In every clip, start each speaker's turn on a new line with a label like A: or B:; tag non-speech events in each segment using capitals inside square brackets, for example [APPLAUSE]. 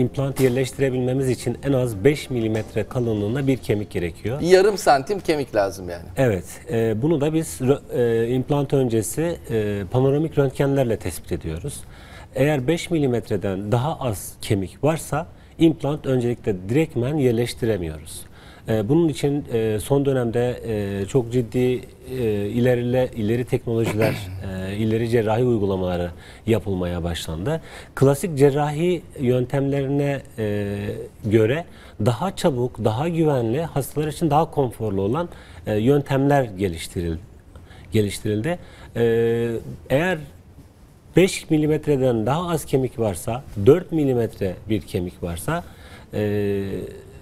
A: implant yerleştirebilmemiz için en az 5 milimetre kalınlığında bir kemik gerekiyor.
B: Yarım santim kemik lazım yani.
A: Evet, e, bunu da biz e, implant öncesi e, panoramik röntgenlerle tespit ediyoruz. Eğer 5 milimetreden daha az kemik varsa implant öncelikle direktmen yerleştiremiyoruz. E, bunun için e, son dönemde e, çok ciddi e, ilerile, ileri teknolojiler, ileri cerrahi uygulamaları yapılmaya başlandı. Klasik cerrahi yöntemlerine göre daha çabuk, daha güvenli, hastalar için daha konforlu olan yöntemler geliştirildi. geliştirildi. Eğer 5 milimetreden daha az kemik varsa, 4 milimetre bir kemik varsa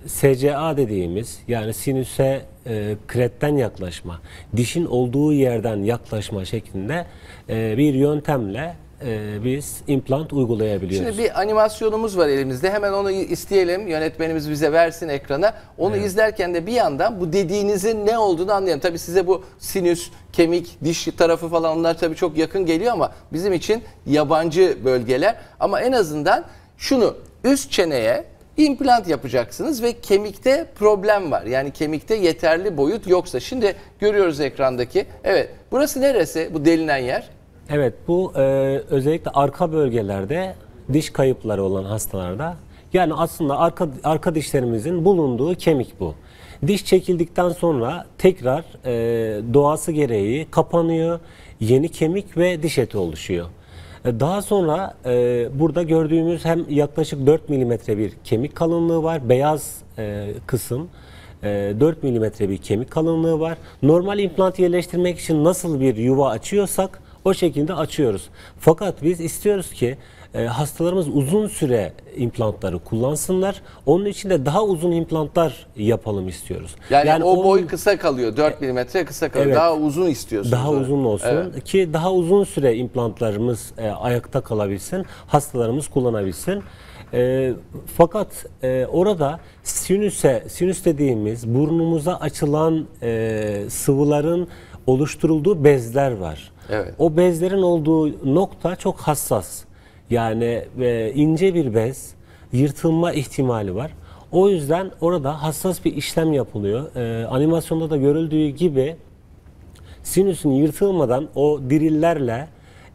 A: SCA dediğimiz yani sinüse e, kretten yaklaşma, dişin olduğu yerden yaklaşma şeklinde e, bir yöntemle e, biz implant uygulayabiliyoruz.
B: Şimdi bir animasyonumuz var elimizde. Hemen onu isteyelim. Yönetmenimiz bize versin ekrana. Onu izlerken de bir yandan bu dediğinizin ne olduğunu anlayalım. Tabii size bu sinüs, kemik, diş tarafı falan onlar tabii çok yakın geliyor ama bizim için yabancı bölgeler. Ama en azından şunu üst çeneye implant yapacaksınız ve kemikte problem var. Yani kemikte yeterli boyut yoksa. Şimdi görüyoruz ekrandaki. Evet. Burası neresi? Bu delinen yer.
A: Evet bu e, özellikle arka bölgelerde diş kayıpları olan hastalarda yani aslında arka arka dişlerimizin bulunduğu kemik bu. Diş çekildikten sonra tekrar e, doğası gereği kapanıyor, yeni kemik ve diş eti oluşuyor. E, Daha sonra e, burada gördüğümüz hem yaklaşık 4 milimetre bir kemik kalınlığı var, beyaz e, kısım. E, 4 milimetre bir kemik kalınlığı var. Normal implant yerleştirmek için nasıl bir yuva açıyorsak o şekilde açıyoruz. Fakat biz istiyoruz ki e, hastalarımız uzun süre implantları kullansınlar. Onun için de daha uzun implantlar yapalım istiyoruz.
B: Yani, o
A: on-
B: boy kısa kalıyor. 4 milimetre kısa kalıyor.
A: Evet.
B: Daha uzun istiyorsunuz.
A: daha
B: öyle.
A: uzun olsun
B: Evet.
A: ki daha uzun süre implantlarımız e, ayakta kalabilsin, hastalarımız kullanabilsin. E, fakat e, orada sinüse, sinüs dediğimiz burnumuza açılan e, sıvıların oluşturulduğu bezler var.
B: Evet.
A: O bezlerin olduğu nokta çok hassas. Yani e, ince bir bez, yırtılma ihtimali var. O yüzden orada hassas bir işlem yapılıyor. E, animasyonda da görüldüğü gibi sinüsün yırtılmadan o dirillerle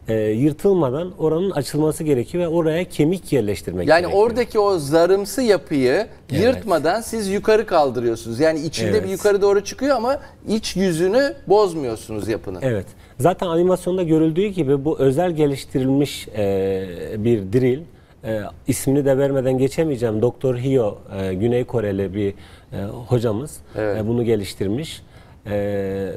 A: e, yırtılmadan oranın açılması gerekiyor ve oraya kemik yerleştirmek
B: Yani
A: gerekiyor.
B: oradaki o zarımsı yapıyı
A: Evet.
B: yırtmadan siz yukarı kaldırıyorsunuz. Yani içinde
A: Evet.
B: bir yukarı doğru çıkıyor ama iç yüzünü bozmuyorsunuz yapının.
A: Evet. Zaten animasyonda görüldüğü gibi bu özel geliştirilmiş e, bir drill. E, ismini de vermeden geçemeyeceğim. Doktor Hyo, e, Güney Koreli bir e, hocamız
B: Evet.
A: e, bunu geliştirmiş. E,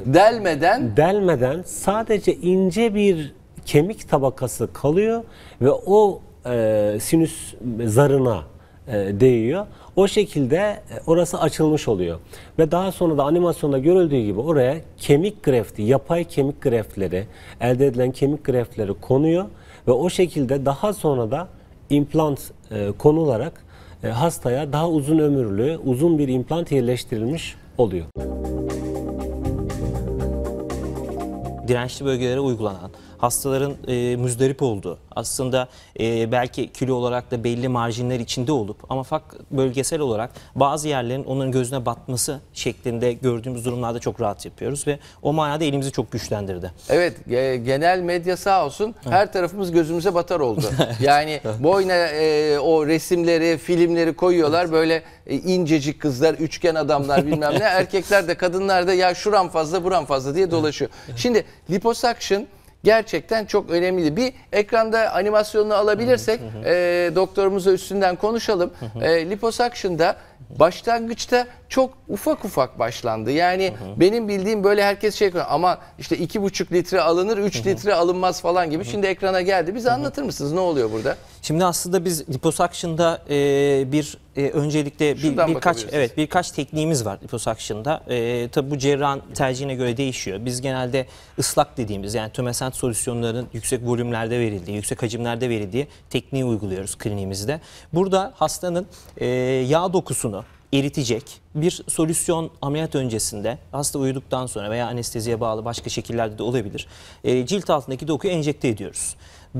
B: Delmeden
A: delmeden sadece ince bir kemik tabakası kalıyor ve o e, sinüs zarına e, değiyor. O şekilde e, orası açılmış oluyor. Ve daha sonra da animasyonda görüldüğü gibi oraya kemik grefti, yapay kemik greftleri, elde edilen kemik greftleri konuyor ve o şekilde daha sonra da implant e, konularak e, hastaya daha uzun ömürlü, uzun bir implant yerleştirilmiş oluyor.
C: dirençli bölgelere uygulanan, hastaların e, müzdarip olduğu, aslında e, belki kilo olarak da belli marjinler içinde olup ama fakat bölgesel olarak bazı yerlerin onların gözüne batması şeklinde gördüğümüz durumlarda çok rahat yapıyoruz ve o manada elimizi çok güçlendirdi.
B: evet ge- genel medya sağ olsun her tarafımız gözümüze batar oldu. [LAUGHS] Yani boyuna e, o resimleri, filmleri koyuyorlar böyle e, incecik kızlar, üçgen adamlar bilmem ne. [LAUGHS] Erkekler de kadınlar da ya şuram fazla buram fazla diye dolaşıyor. Şimdi liposuction gerçekten çok önemli. Bir ekranda animasyonunu alabilirsek e, doktorumuzla üstünden konuşalım. E, liposuction'da başlangıçta çok ufak ufak başlandı. Yani benim bildiğim böyle herkes şey koyuyor ama işte iki buçuk litre alınır, 3 litre alınmaz falan gibi. Şimdi ekrana geldi. Bize anlatır mısınız ne oluyor burada?
C: Şimdi aslında biz liposuction'da e, bir e, öncelikle bir,
B: Şuradan
C: birkaç evet birkaç tekniğimiz var liposuction'da. E, tabii bu cerrahın tercihine göre değişiyor. Biz genelde ıslak dediğimiz yani tümesent solüsyonların yüksek volümlerde verildiği, yüksek hacimlerde verildiği tekniği uyguluyoruz kliniğimizde. Burada hastanın e, yağ dokusunu eritecek bir solüsyon ameliyat öncesinde hasta uyuduktan sonra veya anesteziye bağlı başka şekillerde de olabilir. E, cilt altındaki dokuyu enjekte ediyoruz.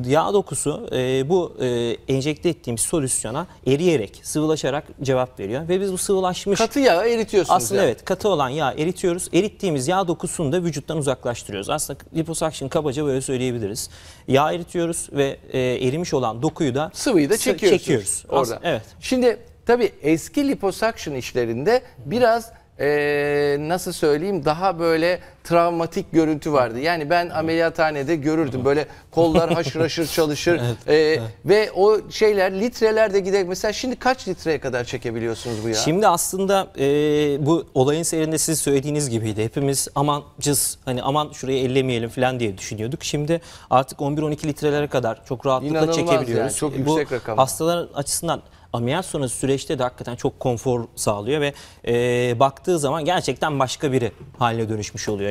C: Yağ dokusu e, bu e, enjekte ettiğimiz solüsyona eriyerek, sıvılaşarak cevap veriyor ve biz bu sıvılaşmış
B: Katı yağı eritiyorsunuz.
C: aslında
B: yani.
C: evet katı olan yağ eritiyoruz. Erittiğimiz yağ dokusunu da vücuttan uzaklaştırıyoruz. Aslında liposuction kabaca böyle söyleyebiliriz. Yağ eritiyoruz ve e, erimiş olan dokuyu da
B: Sıvıyı da çekiyorsunuz.
C: çekiyoruz.
B: Orada.
C: Aslında, evet.
B: Şimdi tabii eski liposuction işlerinde biraz eee, nasıl söyleyeyim daha böyle travmatik görüntü vardı. Yani ben ameliyathanede görürdüm böyle kollar haşır haşır [LAUGHS] çalışır Eee, ve o şeyler litrelerde gider. Mesela şimdi kaç litreye kadar çekebiliyorsunuz bu ya?
C: Şimdi aslında e, bu olayın seyrinde siz söylediğiniz gibiydi. Hepimiz aman cız hani aman şurayı ellemeyelim falan diye düşünüyorduk. Şimdi artık 11-12 litrelere kadar çok rahatlıkla
B: İnanılmaz
C: çekebiliyoruz.
B: yani, çok
C: bu
B: yüksek rakam.
C: hastaların açısından ameliyat sonrası süreçte de hakikaten çok konfor sağlıyor ve e, baktığı zaman gerçekten başka biri haline dönüşmüş oluyor.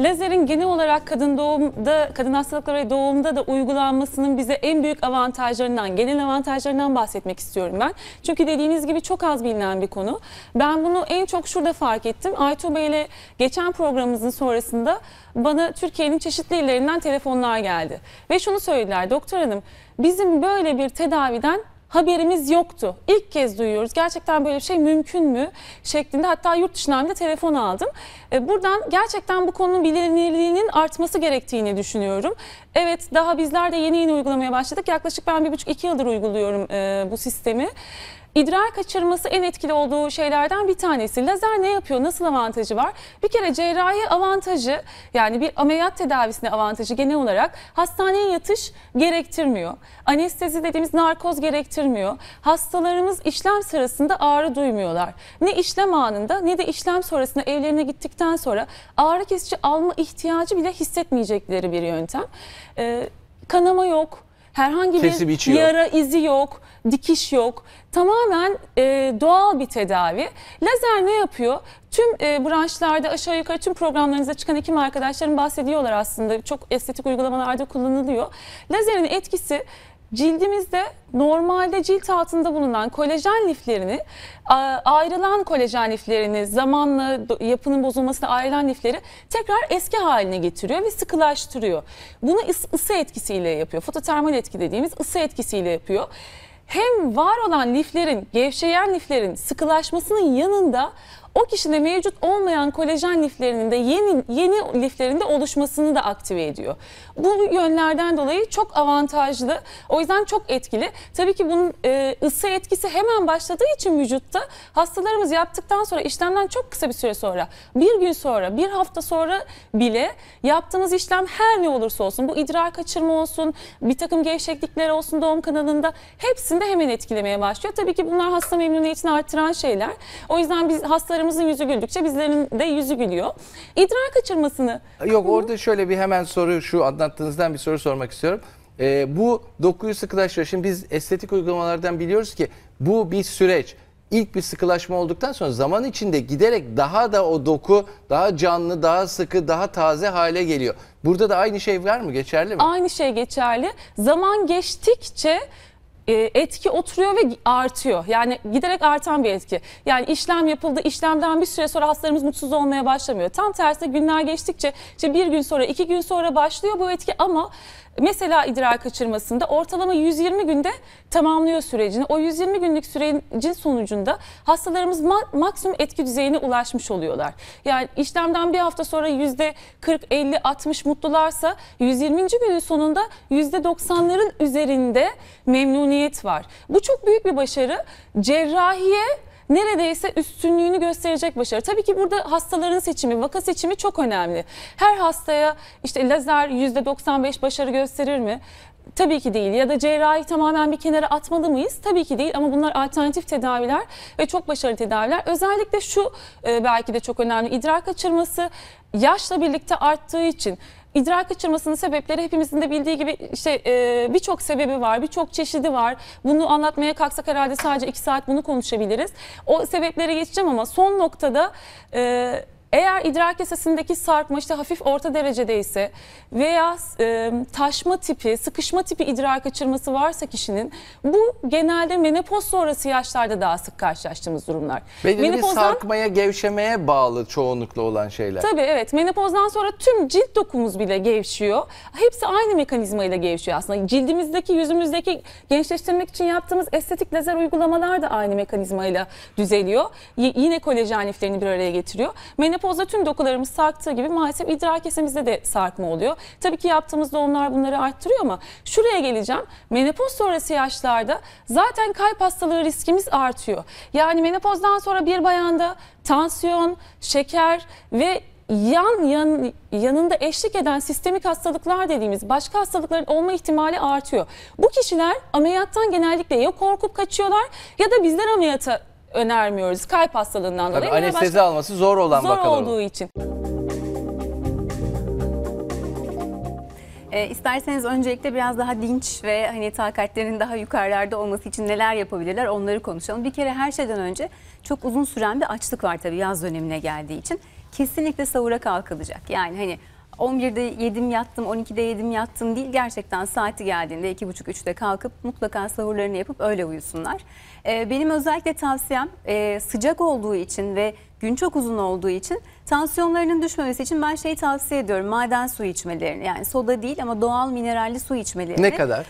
D: Lazerin genel olarak kadın doğumda, kadın hastalıkları doğumda da uygulanmasının bize en büyük avantajlarından, genel avantajlarından bahsetmek istiyorum ben. Çünkü dediğiniz gibi çok az bilinen bir konu. Ben bunu en çok şurada fark ettim. Aytuğ Bey ile geçen programımızın sonrasında bana Türkiye'nin çeşitli illerinden telefonlar geldi. Ve şunu söylediler, doktor hanım bizim böyle bir tedaviden haberimiz yoktu. İlk kez duyuyoruz. Gerçekten böyle bir şey mümkün mü? Şeklinde hatta yurt dışından bir de telefon aldım. E, Buradan gerçekten bu konunun bilinirliğinin artması gerektiğini düşünüyorum. Evet daha bizler de yeni yeni uygulamaya başladık. Yaklaşık ben bir buçuk iki yıldır uyguluyorum e, bu sistemi. İdrar kaçırması en etkili olduğu şeylerden bir tanesi. Lazer ne yapıyor? Nasıl avantajı var? Bir kere cerrahi avantajı yani bir ameliyat tedavisine avantajı genel olarak hastaneye yatış gerektirmiyor. Anestezi dediğimiz narkoz gerektirmiyor. Hastalarımız işlem sırasında ağrı duymuyorlar. Ne işlem anında ne de işlem sonrasında evlerine gittikten sonra ağrı kesici alma ihtiyacı bile hissetmeyecekleri bir yöntem. Ee, kanama yok. Herhangi
B: Kesip
D: bir
B: içi yok.
D: yara izi yok, dikiş yok. Tamamen e, doğal bir tedavi. Lazer ne yapıyor? Tüm e, branşlarda aşağı yukarı tüm programlarınızda çıkan hekim arkadaşlarım bahsediyorlar aslında. Çok estetik uygulamalarda kullanılıyor. Lazerin etkisi cildimizde normalde cilt altında bulunan kolajen liflerini ayrılan kolajen liflerini zamanla yapının bozulmasıyla ayrılan lifleri tekrar eski haline getiriyor ve sıkılaştırıyor. Bunu ıs- ısı etkisiyle yapıyor. Fototermal etki dediğimiz ısı etkisiyle yapıyor. Hem var olan liflerin, gevşeyen liflerin sıkılaşmasının yanında o kişide mevcut olmayan kolajen liflerinin de yeni yeni liflerin de oluşmasını da aktive ediyor. Bu yönlerden dolayı çok avantajlı. O yüzden çok etkili. Tabii ki bunun e, ısı etkisi hemen başladığı için vücutta hastalarımız yaptıktan sonra işlemden çok kısa bir süre sonra, bir gün sonra, bir hafta sonra bile yaptığımız işlem her ne olursa olsun, bu idrar kaçırma olsun, bir takım gevşeklikler olsun doğum kanalında hepsinde hemen etkilemeye başlıyor. Tabii ki bunlar hasta memnuniyetini artıran şeyler. O yüzden biz hastalarımızın yüzü güldükçe bizlerin de yüzü gülüyor. İdrar kaçırmasını
B: Yok orada şöyle bir hemen soru şu anlattığınızdan bir soru sormak istiyorum. Ee, bu dokuyu sıkılaştırıyor. Şimdi biz estetik uygulamalardan biliyoruz ki bu bir süreç. İlk bir sıkılaşma olduktan sonra zaman içinde giderek daha da o doku daha canlı, daha sıkı, daha taze hale geliyor. Burada da aynı şey var mı? Geçerli mi?
D: Aynı şey geçerli. Zaman geçtikçe e, etki oturuyor ve artıyor. Yani giderek artan bir etki. Yani işlem yapıldı, işlemden bir süre sonra hastalarımız mutsuz olmaya başlamıyor. Tam tersi günler geçtikçe işte bir gün sonra, iki gün sonra başlıyor bu etki ama mesela idrar kaçırmasında ortalama 120 günde tamamlıyor sürecini. O 120 günlük sürecin sonucunda hastalarımız ma- maksimum etki düzeyine ulaşmış oluyorlar. Yani işlemden bir hafta sonra yüzde 40, 50, 60 mutlularsa 120. günün sonunda yüzde 90'ların üzerinde memnuniyet var. Bu çok büyük bir başarı. Cerrahiye neredeyse üstünlüğünü gösterecek başarı. Tabii ki burada hastaların seçimi, vaka seçimi çok önemli. Her hastaya işte lazer %95 başarı gösterir mi? Tabii ki değil. Ya da cerrahi tamamen bir kenara atmalı mıyız? Tabii ki değil ama bunlar alternatif tedaviler ve çok başarılı tedaviler. Özellikle şu e, belki de çok önemli. İdrar kaçırması yaşla birlikte arttığı için İdrar kaçırmasının sebepleri hepimizin de bildiği gibi işte e, birçok sebebi var, birçok çeşidi var. Bunu anlatmaya kalksak herhalde sadece iki saat bunu konuşabiliriz. O sebeplere geçeceğim ama son noktada e, Eğer idrar kesesindeki sarkma işte hafif orta derecedeyse veya e, taşma tipi, sıkışma tipi idrar kaçırması varsa kişinin bu genelde menopoz sonrası yaşlarda daha sık karşılaştığımız durumlar.
B: Belirli bir
D: Menopozdan-
B: sarkmaya, gevşemeye bağlı çoğunlukla olan şeyler.
D: Tabii evet menopozdan sonra tüm cilt dokumuz bile gevşiyor. Hepsi aynı mekanizma ile gevşiyor aslında. Cildimizdeki, yüzümüzdeki gençleştirmek için yaptığımız estetik lazer uygulamalar da aynı mekanizmayla düzeliyor. Y- yine kolajen liflerini bir araya getiriyor. Menopozda tüm dokularımız sarktığı gibi maalesef idrar kesemizde de sarkma oluyor. Tabii ki yaptığımız doğumlar bunları arttırıyor ama şuraya geleceğim. Menopoz sonrası yaşlarda zaten kalp hastalığı riskimiz artıyor. Yani menopozdan sonra bir bayanda tansiyon, şeker ve yan, yan yanında eşlik eden sistemik hastalıklar dediğimiz başka hastalıkların olma ihtimali artıyor. Bu kişiler ameliyattan genellikle ya korkup kaçıyorlar ya da bizler ameliyata önermiyoruz kalp hastalığından
B: Tabii
D: dolayı.
B: anestezi
D: başka-
B: alması zor olan
D: zor
B: vakalar.
D: olduğu için.
E: E, isterseniz öncelikle biraz daha dinç ve hani takatlerinin daha yukarılarda olması için neler yapabilirler onları konuşalım. Bir kere her şeyden önce çok uzun süren bir açlık var tabii yaz dönemine geldiği için. Kesinlikle sahura kalkılacak. Yani hani 11'de yedim yattım, 12'de yedim yattım değil. Gerçekten saati geldiğinde 2.30-3'te kalkıp mutlaka sahurlarını yapıp öyle uyusunlar. E, benim özellikle tavsiyem e, sıcak olduğu için ve gün çok uzun olduğu için tansiyonlarının düşmemesi için ben şeyi tavsiye ediyorum. Maden suyu içmelerini yani soda değil ama doğal mineralli su içmelerini.
B: Ne kadar?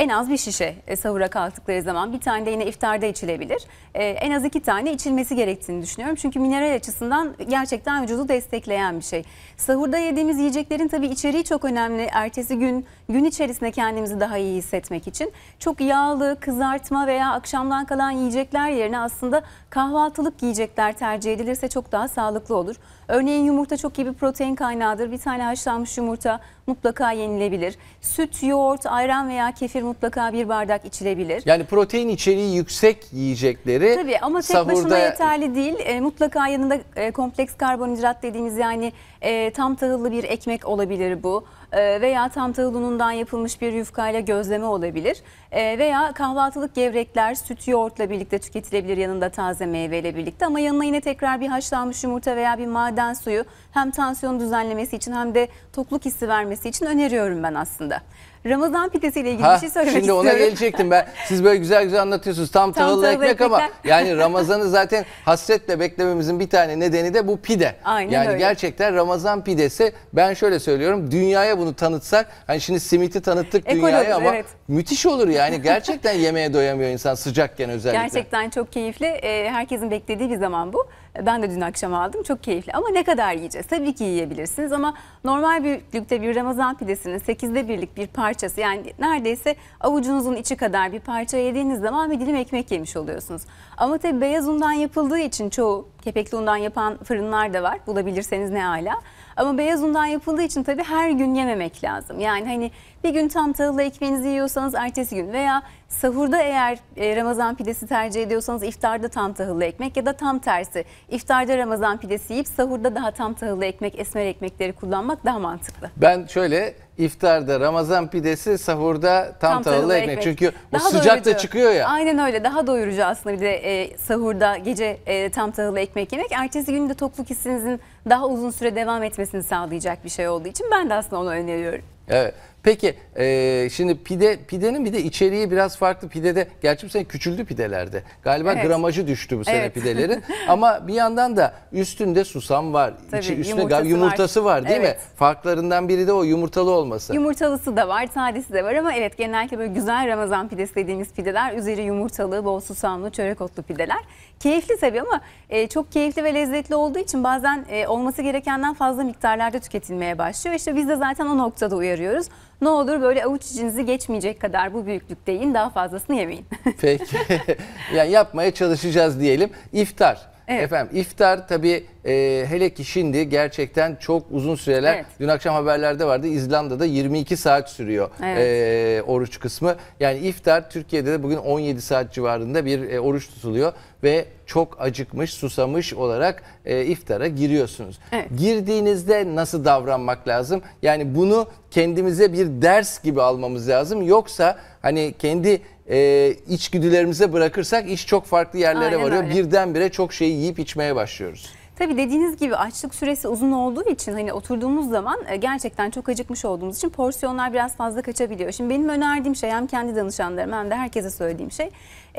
E: En az bir şişe e, sahura kalktıkları zaman bir tane de yine iftarda içilebilir. E, en az iki tane içilmesi gerektiğini düşünüyorum. Çünkü mineral açısından gerçekten vücudu destekleyen bir şey. Sahurda yediğimiz yiyeceklerin tabii içeriği çok önemli. Ertesi gün gün içerisinde kendimizi daha iyi hissetmek için. Çok yağlı, kızartma veya akşamdan kalan yiyecekler yerine aslında kahvaltılık yiyecekler tercih edilirse çok daha sağlıklı olur. Örneğin yumurta çok iyi bir protein kaynağıdır. Bir tane haşlanmış yumurta mutlaka yenilebilir. Süt, yoğurt, ayran veya kefir mutlaka bir bardak içilebilir.
B: Yani protein içeriği yüksek yiyecekleri
E: Tabii ama tek başına yeterli değil. E, mutlaka yanında e, kompleks karbonhidrat dediğimiz yani e, tam tahıllı bir ekmek olabilir bu. E, veya tam tahıl unundan yapılmış bir yufkayla gözleme olabilir. E, veya kahvaltılık gevrekler süt yoğurtla birlikte tüketilebilir yanında taze meyveyle birlikte. Ama yanına yine tekrar bir haşlanmış yumurta veya bir maden suyu hem tansiyon düzenlemesi için hem de tokluk hissi vermesi için öneriyorum ben aslında. Ramazan pidesiyle ilgili
B: Ha,
E: bir şey söylemek
B: şimdi ona
E: istiyorum.
B: gelecektim ben. Siz böyle güzel güzel anlatıyorsunuz. Tam,
E: Tam
B: tahıllı ekmek ama
E: ekmekler.
B: yani Ramazan'ı zaten hasretle beklememizin bir tane nedeni de bu pide.
E: Aynen
B: yani
E: öyle.
B: gerçekten Ramazan pidesi ben şöyle söylüyorum dünyaya bunu tanıtsak hani şimdi simiti tanıttık
E: Ekol
B: dünyaya ama
E: evet.
B: Müthiş olur yani gerçekten yemeğe doyamıyor insan sıcakken özellikle.
E: Gerçekten çok keyifli. Ee, herkesin beklediği bir zaman bu. Ben de dün akşam aldım. Çok keyifli. Ama ne kadar yiyeceğiz? Tabii ki yiyebilirsiniz ama normal büyüklükte bir Ramazan pidesinin 8'de birlik bir parçası yani neredeyse avucunuzun içi kadar bir parça yediğiniz zaman bir dilim ekmek yemiş oluyorsunuz. Ama tabii beyaz undan yapıldığı için çoğu kepekli undan yapan fırınlar da var. Bulabilirseniz ne ala. Ama beyaz undan yapıldığı için tabii her gün yememek lazım. Yani hani bir gün tam tahıllı ekmeğinizi yiyorsanız ertesi gün veya sahurda eğer e, Ramazan pidesi tercih ediyorsanız iftarda tam tahıllı ekmek ya da tam tersi. İftarda Ramazan pidesi yiyip sahurda daha tam tahıllı ekmek, esmer ekmekleri kullanmak daha mantıklı.
B: Ben şöyle iftarda Ramazan pidesi sahurda tam, tahıllı ekmek. Çünkü o sıcak da
E: doyurucu.
B: çıkıyor ya.
E: Aynen öyle daha doyurucu aslında bir de e, sahurda gece e, tam tahıllı ekmek yemek. Ertesi gün de tokluk hissinizin daha uzun süre devam etmesini sağlayacak bir şey olduğu için ben de aslında onu öneriyorum.
B: Evet. Peki e, şimdi pide pidenin bir de içeriği biraz farklı. Pidede gerçi bu sene küçüldü pidelerde. Galiba
E: Evet.
B: gramajı düştü bu sene
E: Evet.
B: pidelerin. [LAUGHS] Ama bir yandan da üstünde susam var.
E: Tabii,
B: içi, üstüne
E: yumurtası
B: yumurtası var,
E: var.
B: değil mi?
E: Evet.
B: Farklarından biri de o yumurtalı olması.
E: Yumurtalısı da var, sadesi de var ama evet genellikle böyle güzel Ramazan pidesi dediğimiz pideler üzeri yumurtalı, bol susamlı, çörek otlu pideler. Keyifli tabii ama e, çok keyifli ve lezzetli olduğu için bazen e, olması gerekenden fazla miktarlarda tüketilmeye başlıyor. İşte biz de zaten o noktada uyarıyoruz. Ne olur böyle avuç içinizi geçmeyecek kadar bu büyüklükte yiyin, daha fazlasını yemeyin. [LAUGHS]
B: Peki. [LAUGHS] yani yapmaya çalışacağız diyelim. İftar.
E: Evet.
B: Efendim iftar tabii e, hele ki şimdi gerçekten çok uzun süreler.
E: Evet.
B: Dün akşam haberlerde vardı İzlanda'da 22 saat sürüyor
E: Evet.
B: e, oruç kısmı. Yani iftar Türkiye'de de bugün 17 saat civarında bir e, oruç tutuluyor ve çok acıkmış, susamış olarak e, iftara giriyorsunuz.
E: Evet.
B: Girdiğinizde nasıl davranmak lazım? Yani bunu kendimize bir ders gibi almamız lazım. Yoksa hani kendi e, içgüdülerimize bırakırsak iş çok farklı yerlere
E: Aynen
B: varıyor.
E: öyle.
B: Birdenbire çok şeyi yiyip içmeye başlıyoruz.
E: Tabii dediğiniz gibi açlık süresi uzun olduğu için hani oturduğumuz zaman e, gerçekten çok acıkmış olduğumuz için porsiyonlar biraz fazla kaçabiliyor. Şimdi benim önerdiğim şey hem kendi danışanlarıma hem de herkese söylediğim şey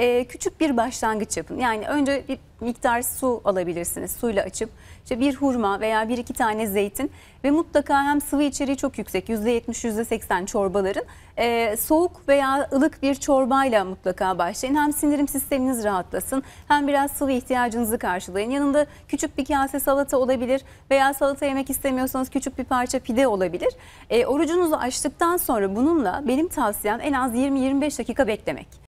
E: e, küçük bir başlangıç yapın. Yani önce bir miktar su alabilirsiniz. Suyla açıp işte bir hurma veya bir iki tane zeytin ve mutlaka hem sıvı içeriği çok yüksek %70 %80 çorbaların e, soğuk veya ılık bir çorbayla mutlaka başlayın. Hem sindirim sisteminiz rahatlasın hem biraz sıvı ihtiyacınızı karşılayın. Yanında küçük bir kase salata olabilir veya salata yemek istemiyorsanız küçük bir parça pide olabilir. E, orucunuzu açtıktan sonra bununla benim tavsiyem en az 20-25 dakika beklemek.